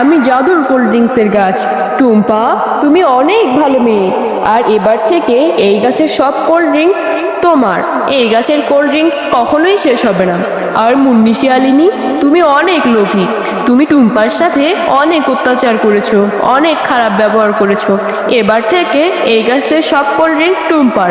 আমি জাদুর কোল্ড ড্রিঙ্কসের গাছ। টুম্পা, তুমি অনেক ভালো মেয়ে। আর এবার থেকে এই গাছের সব কোল্ড ড্রিঙ্কস তোমার। এই গাছের কোল্ড ড্রিঙ্কস কখনোই শেষ হবে না। আর মুন্নি শিয়ালিনী, তুমি অনেক লোভী। তুমি টুম্পার সাথে অনেক অত্যাচার করেছ, অনেক খারাপ ব্যবহার করেছ। এবার থেকে এই গাছের সব কোল্ড ড্রিঙ্কস টুম্পার।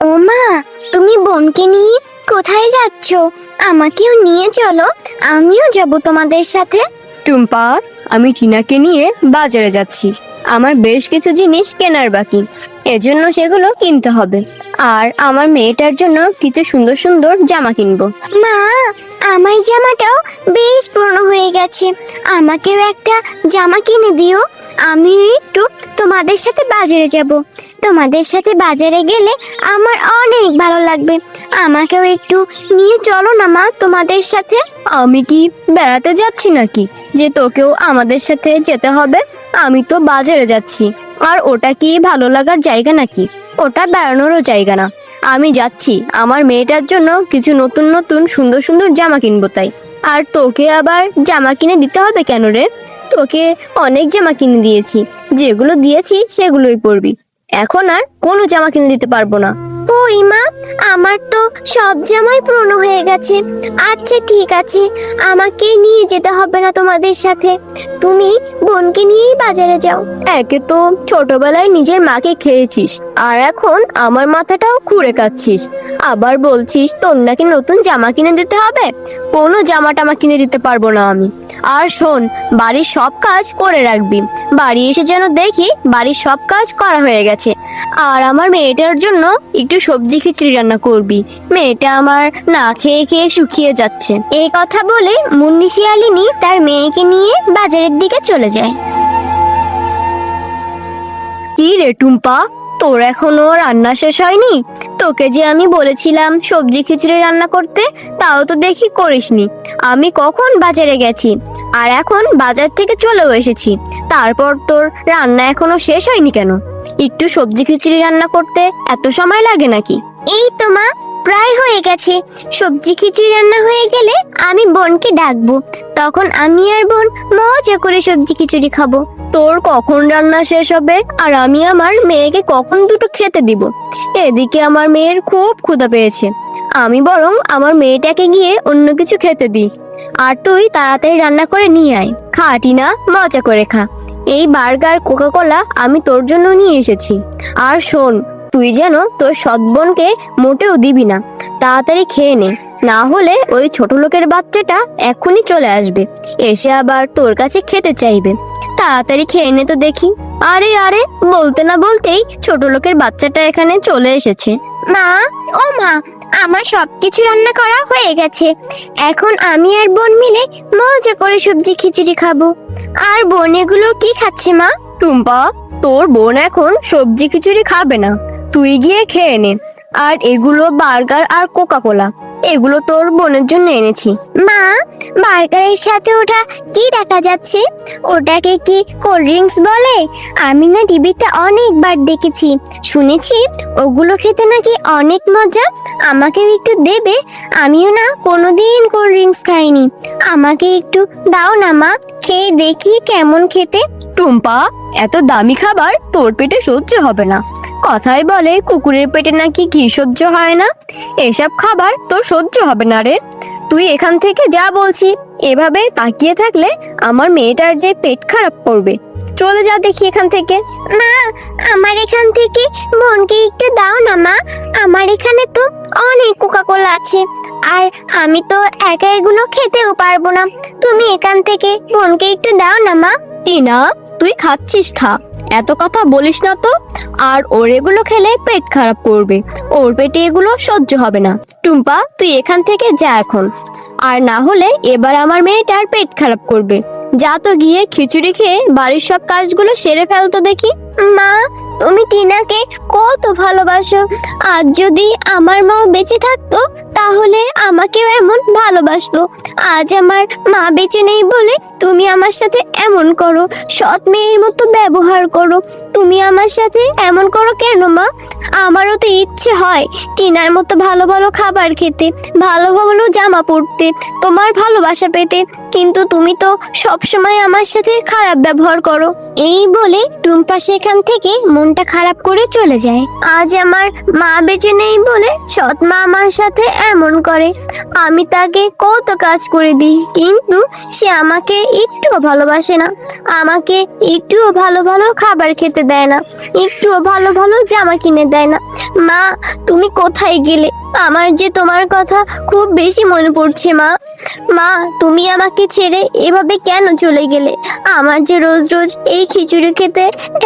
ও মা তুমি বোনকে নিয়ে কোথায় যাচ্ছ? আমাকেও নিয়ে চলো। আমিও যাব তোমাদের সাথে। টুম্পা আমি টিনাকে নিয়ে বাজারে যাচ্ছি। আমার বেশ কিছু জিনিস কেনার বাকি। এজন্য সেগুলো কিনতে হবে। আর আমার মেয়েটার জন্য কিছু সুন্দর সুন্দর জামা কিনবো। মা আমার জামাটাও বেশ পুরনো হয়ে গেছে। আমাকেও একটা জামা কিনে দিও। আমি একটু তোমাদের সাথে বাজারে যাব। তোমাদের সাথে বাজারে গেলে আমার অনেক ভালো লাগবে। আমাকেও একটু নিয়ে চলো না মা তোমাদের সাথে? আমি কি বেড়াতে যাচ্ছি নাকি? যে তোকেও আমাদের সাথে যেতে হবে। আমি তো বাজারে যাচ্ছি। আর ওটা কি ভালো লাগার জায়গা নাকি? ওটা বেড়ানোরও জায়গা না। আমি যাচ্ছি। আমার মেয়েটার জন্য কিছু নতুন নতুন সুন্দর সুন্দর জামা কিনবো তাই। আর তোকে আবার জামা কিনে দিতে হবে কেন রে? তোকে অনেক জামা কিনে দিয়েছি। যেগুলো দিয়েছি সেগুলোই পরবি। এখন আর কোনো জামা কিনে দিতে পারব না। ওই মা আমার তো সব জামাই পুরনো হয়ে গেছে। আচ্ছা ঠিক আছে। আমাকে নিয়ে যেতে হবে না তোমাদের সাথে। তুমি বোনকে নিয়েই বাজারে যাও। একে তো ছোটবেলায় নিজের মাকে খেয়েছিস আর এখন আমার মাথাটাও খুঁড়ে কাচ্ছিস আবার বলছিস তোর নাকি নতুন জামা কিনে দিতে হবে? কোনো জামা টামা কিনে দিতে পারব না আমি। আর শোন, বাড়ির সব কাজ করে রাখবি। বাড়ি এসে যেন দেখি বাড়ির সব কাজ করা হয়ে গেছে। আর আমার মেয়েটার জন্য একটু সবজি খিচুড়ি রান্না করবি। মেয়েটা আমার না খেয়ে খেয়ে শুকিয়ে যাচ্ছে। এই কথা বলে মুন্নি শিয়ালিনী তার মেয়েকে নিয়ে বাজারের দিকে চলে যায়। কি রে টুম্পা, তোর এখনও রান্না শেষ হয়নি? তোকে যে আমি বলেছিলাম সবজি খিচুড়ি রান্না করতে, তাও তো দেখি করিসনি। আমি কখন বাজারে গেছি, আর এখন বাজার থেকে চলেও এসেছি। তারপর তোর রান্না এখনও শেষ হয়নি কেন? একটু সবজি খিচুড়ি রান্না করতে এত সময় লাগে নাকি? এই তো মা, প্রায় হয়ে গেছে। সবজি খিচুড়ি রান্না হয়ে গেলে আমি বোনকে ডাকবো। তখন আমি আর বোন মজা করে সবজি খিচুড়ি খাব। তোর কখন রান্না শেষ হবে? আর আমি আমার মেয়েকে কখন দুটো খেতে দিব? এদিকে আমার মেয়ের খুব ক্ষুধা পেয়েছে। আমি বরং আমার মেয়েটাকে গিয়ে অন্য কিছু খেতে দিই। আর তুই তাড়াতাড়ি রান্না করে নিয়ে আয়। খাটি না মজা করে খা। এই বার্গার কোকা কোলা আমি তোর জন্য নিয়ে এসেছি। আর শোন, তুই যেন তোর সৎবোনকে মোটেও দিবি না। তাড়াতাড়ি খেয়ে নে। না হলে ওই ছোট লোকের বাচ্চাটা এক্ষুনি চলে আসবে। এসে আবার তোর কাছে খেতে চাইবে। তাড়াতাড়ি খেয়ে নে তো দেখি। আরে আরে বলতে না বলতেই ছোট লোকের বাচ্চাটা এখানে চলে এসেছে। মা ও মা আমার সবকিছু রান্না করা হয়ে গেছে। এখন আমি আর বোন মিলে মজা করে সবজি খিচুড়ি খাব। আর বোন এগুলো কি খাচ্ছে মা? টুম্পা তোর বোন এখন সবজি খিচুড়ি খাবে না। তুই গিয়ে খেয়ে নে। আর এগুলো বার্গার আর কোকা কোলা এগুলো তোর বোনের জন্য এনেছি। মা বার্গারের সাথে ওটা কি দেখা যাচ্ছে? ওটাকে কি কোল্ড ড্রিঙ্কস বলে? আমি না টিভিতে অনেকবার দেখেছি। শুনেছি ওগুলো খেতে নাকি অনেক মজা। আমাকেও একটু দেবে। আমিও না কোনোদিন কোল্ড ড্রিঙ্কস খাইনি। আমাকে একটু দাও না মা খেয়ে দেখি কেমন খেতে। টুম্পা এত দামি খাবার তোর পেটে সহ্য হবে না। কথাই বলে কুকুরের পেটে নাকি ঘি সহ্য হয় না? এসব খাবার তোর সহ্য হবে না রে। তুই এখান থেকে যা বলছি এভাবে তাকিয়ে থাকলে আমার মেয়েটার যে পেট খারাপ করবে। চলে যা দেখি এখান থেকে। মা আমার এখান থেকে বোনকে একটু দাও না মা। আমার এখানে তো অনেক কোকা কোলা আছে। আর আমি তো একা এগুলো খেতেও পারব না। তুমি এখান থেকে বোনকে একটু দাও না মা। টিনা তুই খাচ্ছিস, খা। এত কথা বলিস না তো। আর ওর এগুলো খেলে পেট খারাপ করবে। ওর পেটে এগুলো সহ্য হবে না। টুম্পা, তুই এখান থেকে যা এখন। আর না হলে এবার আমার মেয়েটার পেট খারাপ করবে। যা তো গিয়ে খিচুড়ি খেয়ে বাড়ির সব কাজগুলো সেরে ফেলতো দেখি। মা, তুমি টিনাকে কত ভালোবাসো। আজ যদি আমার মা বেঁচে থাকতো, তাহলে আমাকেও এমন ভালোবাসতো। আজ আমার মা বেঁচে নেই বলে তুমি আমার সাথে এমন করো। সৎ মেয়ের মতো ব্যবহার করো। তুমি আমার সাথে এমন করো কেন মা? আমারও তো ইচ্ছে হয় টিনার মতো ভালো ভালো খাবার খেতে, ভালো ভালো জামা পরতে, তোমার ভালোবাসা পেতে। কিন্তু তুমি তো সবসময় আমার সাথে খারাপ ব্যবহার করো। এই বলে টুম্পা সেখান থেকে মনটা খারাপ করে চলে যায়। আজ আমার মা বেঁচে নেই বলে সৎ মা আমার সাথে এমন করে। আমি তাকে কত কাজ করে দিই, কিন্তু সে আমাকে একটুও ভালোবাসে না। আমাকে একটুও ভালো ভালো খাবার খেতে দেয় না, একটুও ভালো ভালো জামা কিনে দেয় না। মা, তুমি কোথায় গেলে? আমার যে তোমার কথা খুব বেশি মনে পড়ছে, মা। মা, তুমি আমাকে ছেড়ে এভাবে কেন চলে গেলে? আমার যে রোজ রোজ এই খিচুড়ি খেতে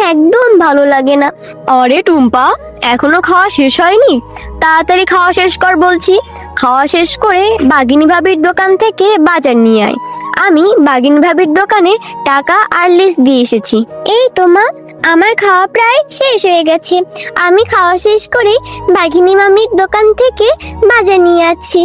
একদম ভালো লাগে না। আরে টুম্পা এখনও খাওয়া শেষ হয়নি? তাড়াতাড়ি খাওয়া শেষ কর বলছি। খাওয়া শেষ করে বাগিনী ভাবির দোকান থেকে বাজার নিয়ে আয়। আমি বাগিনী ভাবির দোকানে টাকা আর লিস্ট দিয়ে এসেছি। এই তো মা, আমার খাওয়া প্রায় শেষ হয়ে গেছে। আমি খাওয়া শেষ করে বাঘিনী মামির দোকান থেকে বাজার নিয়ে যাচ্ছি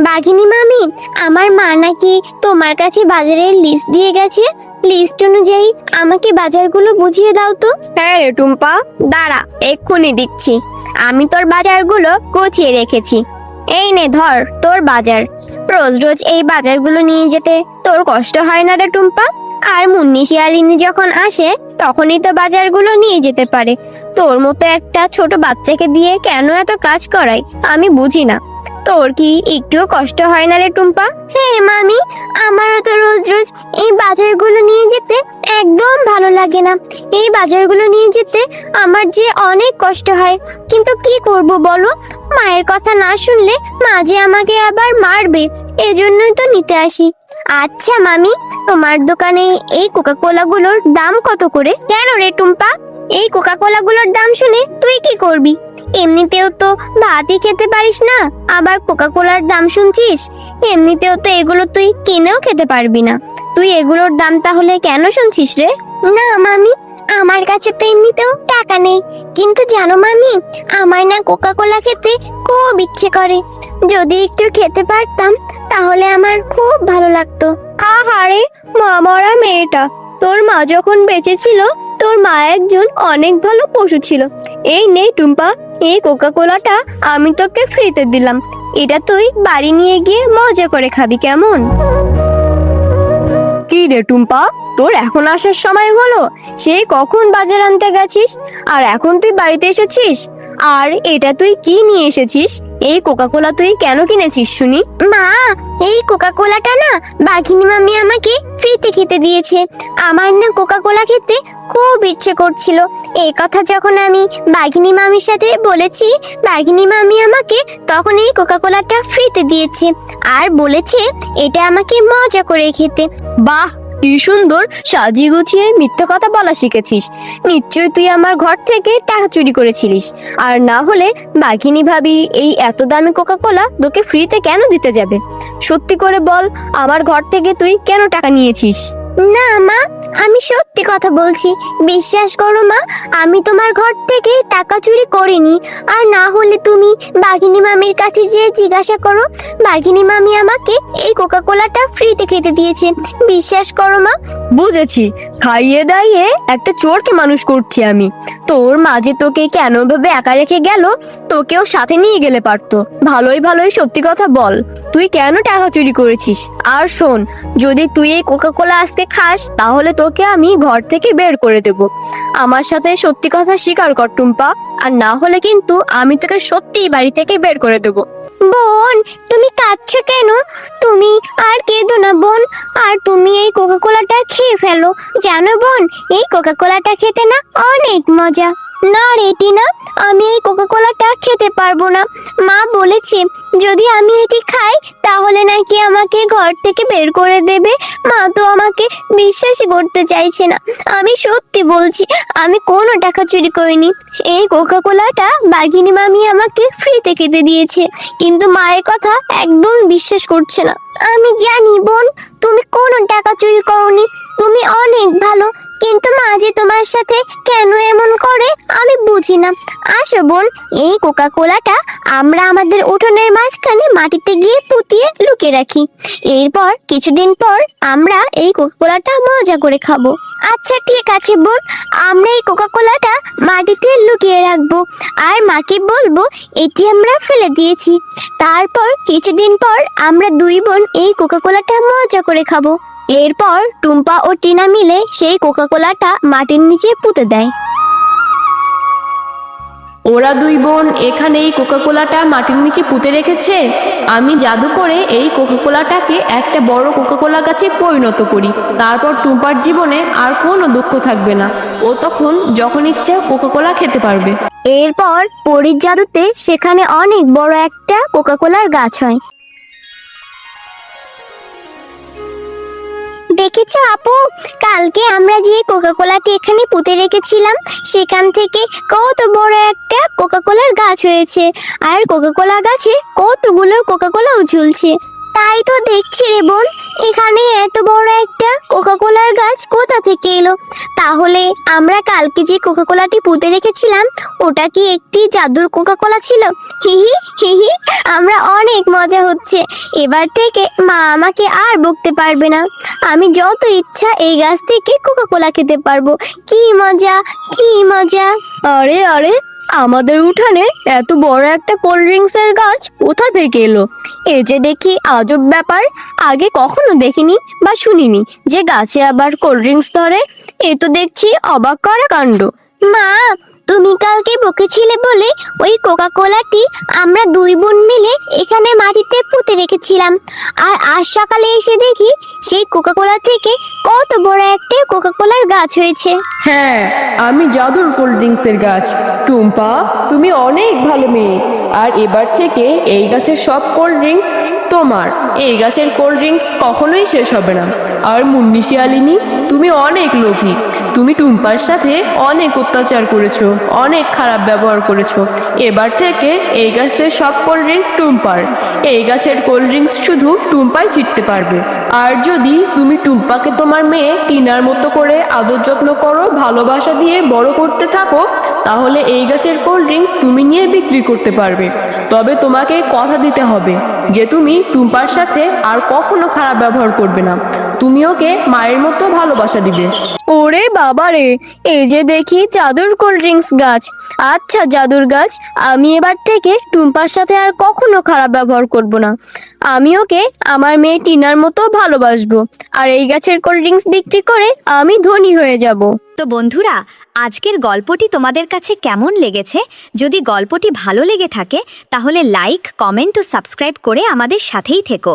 বাঘিনী মামি, আমার মা নাকি তোমার কাছে বাজারের লিস্ট দিয়ে গেছে? লিস্ট অনুযায়ী আমাকে বাজারগুলো বুঝিয়ে দাও তো। হ্যাঁ রে টুম্পা, দাঁড়া, এক্ষুনি দিচ্ছি। আমি তোর বাজারগুলো গুছিয়ে রেখেছি। এই নে, ধর, তোর বাজার। রোজ রোজ এই বাজারগুলো নিয়ে যেতে তোর কষ্ট হয় না রে টুম্পা? আর মুন্নি শিয়ালিনী যখন আসে, তখনই তো বাজারগুলো নিয়ে যেতে পারে। তোর মতো একটা ছোট বাচ্চাকে দিয়ে কেন এত কাজ করাই আমি বুঝি না। তোর কি একটুও কষ্ট হয় না রে টুম্পা? হ্যাঁ মামি আমারও তো রোজ রোজ এই বাজারগুলো নিয়ে যেতে একদম ভালো লাগে না। এই বাজারগুলো নিয়ে যেতে আমার যে অনেক কষ্ট হয়। কিন্তু কি করব বলো? মায়ের কথা না শুনলে মা যে আমাকে আবার মারবে এজন্যই তো নিতে আসি। আচ্ছা মামি তোমার দোকানে এই কোকা কোলাগুলোর দাম কত করে? কেন রে টুম্পা? এই কোকা কোলাগুলোর দাম শুনে তুই কি করবি? এমনিতেও তো ভাতই খেতে পারিস না আবার কোকা কোলার দাম শুনছিস? এমনিতেও তো এগুলো তুই কিনেও খেতে পারবি না। তুই এগুলোর দাম তাহলে কেন শুনছিস রে? না মামি আমার কাছে তো এমনিতেও টাকা নেই। কিন্তু জানো মামি আমার না কোকা কোলা খেতে খুব ইচ্ছে করে। যদি একটু খেতে পারতাম তাহলে আমার খুব ভালো লাগতো। আহারে মা মরা মেয়েটা। তোর মা যখন বেঁচে ছিল, তোর মা একজন অনেক ভালো পশু ছিল। এই নে টুম্পা, এই কোকা কোলাটা আমি তোকে ফ্রিতে দিলাম। এটা তুই বাড়ি নিয়ে গিয়ে মজা করে খাবি, কেমন? কি রে টুম্পা, তোর এখন আসার সময় হলো? সে কখন বাজার আনতে গেছিস? আর এখন তুই বাড়িতে এসেছিস? আর এটা তুই কি নিয়ে এসেছিস? এই কোকা কোলা তুই কেন কিনেছিস শুনি? মা এই কোকা কোলাটা না বাঘিনী মামি আমাকে ফ্রিতে খেতে দিয়েছে। আমার না কোকা কোলা খেতে খুব ইচ্ছে করছিল। এই কথা যখন আমি বাঘিনী মামির সাথে বলেছি বাঘিনী মামি আমাকে তখন এই কোকা কোলাটা ফ্রিতে দিয়েছে। আর বলেছে এটা আমাকে মজা করে খেতে। বাহ কি সুন্দর সাজিয়ে গুছিয়ে মিথ্যা কথা বলা শিখেছিস। নিশ্চয় তুই আমার ঘর থেকে টাকা চুরি করেছিলিস। আর না হলে বাঘিনী ভাবি এই এত দামি কোকা কোলা তোকে ফ্রিতে কেন দিতে যাবে? সত্যি করে বল, আমার ঘর থেকে তুই কেন টাকা নিয়েছিস? না, মা, আমি সত্যি কথা বলছি। বিশ্বাস করো, মা, আমি তোমার ঘর থেকে টাকা চুরি করিনি। আর না হলে তুমি বাঘিনী মামির কাছে যেয়ে জিজ্ঞাসা করো। বাঘিনী মামি আমাকে এই কোকা কোলাটা ফ্রিতে খেতে দিয়েছে। বিশ্বাস করো, মা। বুঝেছি। খাইয়ে দাইয়ে একটা চোরকে মানুষ করছি আমি। তোর মাঝে তোকে কেন ভাবে একা রেখে গেল, তোকেও সাথে নিয়ে গেলে পারতো। ভালোই ভালোই সত্যি কথা বল। তুই কেন টাকা চুরি করেছিস? আর শোন, যদি তুই এই কোকা কোলা আজকে খাস, তাহলে তোকে আমি ঘর থেকে বের করে দেব। আমার সাথে সত্যি কথা স্বীকার কর টুম্পা, আর না হলে কিন্তু আমি তোকে সত্যিই বাড়ি থেকে বের করে দেব। বোন, তুমি কাঁদছো কেন? তুমি আর কেঁদো না বোন, আর তুমি এই কোকা কোলাটা খেয়ে ফেলো। জানো বোন, এই কোকা কোলাটা খেতে না অনেক মজা। না রেটি না আমি এই কোকা কোলাটা খেতে পারব না। মা বলেছে, যদি আমি এটি খাই, তাহলে নাকি আমাকে ঘর থেকে বের করে দেবে। মা তো আমাকে বিশ্বাসই করতে চাইছে না। আমি সত্যি বলছি, আমি কোনো টাকা চুরি করিনি। এই কোকা কোলাটা বাঘিনী মামি আমাকে ফ্রিতে খেতে দিয়েছে। কিন্তু মায়ের কথা একদম বিশ্বাস করছে না। আমি জানি বোন, তুমি কোনো টাকা চুরি করনি। তুমি অনেক ভালো। কিন্তু মা যে তোমার সাথে কেন এমন করে, আমি বুঝি না। আসো বোন, এই কোকা কোলাটা আমরা আমাদের উঠোনের মাঝখানে মাটিতে গিয়ে পুঁতিয়ে লুকিয়ে রাখি। এরপর কিছুদিন পর আমরা এই কোকা কোলাটা মজা করে খাব। আচ্ছা ঠিক আছে বোন, আমরা এই কোকা কোলাটা মাটিতে লুকিয়ে রাখব। আর মাকে বলব, এটি আমরা ফেলে দিয়েছি। তারপর কিছুদিন পর আমরা দুই বোন এই কোকা কোলাটা মজা করে খাব। এরপর টুম্পা ও টিনা মিলে সেই কোকা কোলাটা মাটির নিচে পুঁতে দেয়। ওরা দুই বোন এখানে এই কোকাকোলাটা মাটির নিচে পুঁতে রেখেছে। আমি জাদু করে এই কোকাকোলাটাকে একটা বড় কোকাকোলা গাছে পরিণত করি। তারপর টুম্পার জীবনে আর কোনো দুঃখ থাকবে না। ও তখন যখন ইচ্ছে কোকাকোলা খেতে পারবে। এরপর পরীর জাদুতে সেখানে অনেক বড় একটা কোকা কোলার গাছ হয়। দেখেছ আপু? কালকে আমরা যে কোকা কোলাটি এখানে পুঁতে রেখেছিলাম, সেখান থেকে কত বড় একটা কোকা কোলার গাছ হয়েছে। আর কোকা কোলা গাছে কতগুলো কোকা কোলাও ঝুলছে। তাই তো দেখছি রে বোন এখানে এত বড় একটা কোকা কোলার গাছ কোথা থেকে এলো? তাহলে আমরা কালকে যে কোকা কোলাটি পুঁতে রেখেছিলাম, ওটা কি একটি জাদুর কোকা কোলা ছিল হিহি হিহি আমরা অনেক মজা হচ্ছে। এবার থেকে মা আমাকে আর বকতে পারবে না। আমি যত ইচ্ছা এই গাছ থেকে কোকা কোলা খেতে পারব। কি মজা কি মজা। আরে আরে আমাদের উঠানে এত বড় একটা কোল্ড ড্রিঙ্কস এর গাছ কোথা থেকে এলো? এ যে দেখি আজব ব্যাপার, আগে কখনো দেখিনি বা শুনিনি যে গাছে আবার কোল্ড ড্রিঙ্কস ধরে। এ তো দেখছি অবাক করা কাণ্ড। মা তুমি কালকে বকেছিলে বলে ওই কোকা কোলাটি আমরা দুই বোন মিলে এখানে মাটিতে পুঁতে রেখেছিলাম। আর আজ সকালে এসে দেখি সেই কোকা কোলা থেকে কত বড় একটা কোকা কোলার গাছ হয়েছে। হ্যাঁ আমি জাদুর কোল্ড ড্রিঙ্কসের গাছ। টুম্পা, তুমি অনেক ভালো মেয়ে। আর এবার থেকে এই গাছের সব কোল্ড ড্রিঙ্কস তোমার। এই গাছের কোল্ড ড্রিঙ্কস কখনোই শেষ হবে না। আর মুন্নি শিয়ালিনী, তুমি অনেক লোভী। তুমি টুম্পার সাথে অনেক অত্যাচার করেছ। অনেক খারাপ ব্যবহার করেছ। এবার থেকে এই গাছের সব কোল্ড ড্রিঙ্কস টুম্পার। এই গাছের কোল্ড ড্রিঙ্কস শুধু টুম্পাই ছিটতে পারবে। আর যদি তুমি টুম্পাকে তোমার মেয়ে টিনার মতো করে আদর যত্ন করো, ভালোবাসা দিয়ে বড় করতে থাকো, তাহলে এই গাছের কোল্ড ড্রিঙ্কস তুমি নিয়ে বিক্রি করতে পারবে। তবে তোমাকে কথা দিতে হবে যে তুমি টুম্পার সাথে আর কখনো খারাপ ব্যবহার করবে না। তুমি ওকে মায়ের মতো ভালোবাসা দিবে। ওরে বাবা রে এই যে দেখি জাদুর কোল্ড ড্রিঙ্কস গাছ। আচ্ছা জাদুর গাছ আমি এবার থেকে টুম্পার সাথে আর কখনো খারাপ ব্যবহার করব না। আমি ওকে আমার মেয়ে টিনার মতো ভালোবাসবো। আর এই গাছের কোল্ড ড্রিঙ্কস বিক্রি করে আমি ধনী হয়ে যাব। তো বন্ধুরা আজকের গল্পটি তোমাদের কাছে কেমন লেগেছে? যদি গল্পটি ভালো লেগে থাকে তাহলে লাইক কমেন্ট ও সাবস্ক্রাইব করে আমাদের সাথেই থেকো।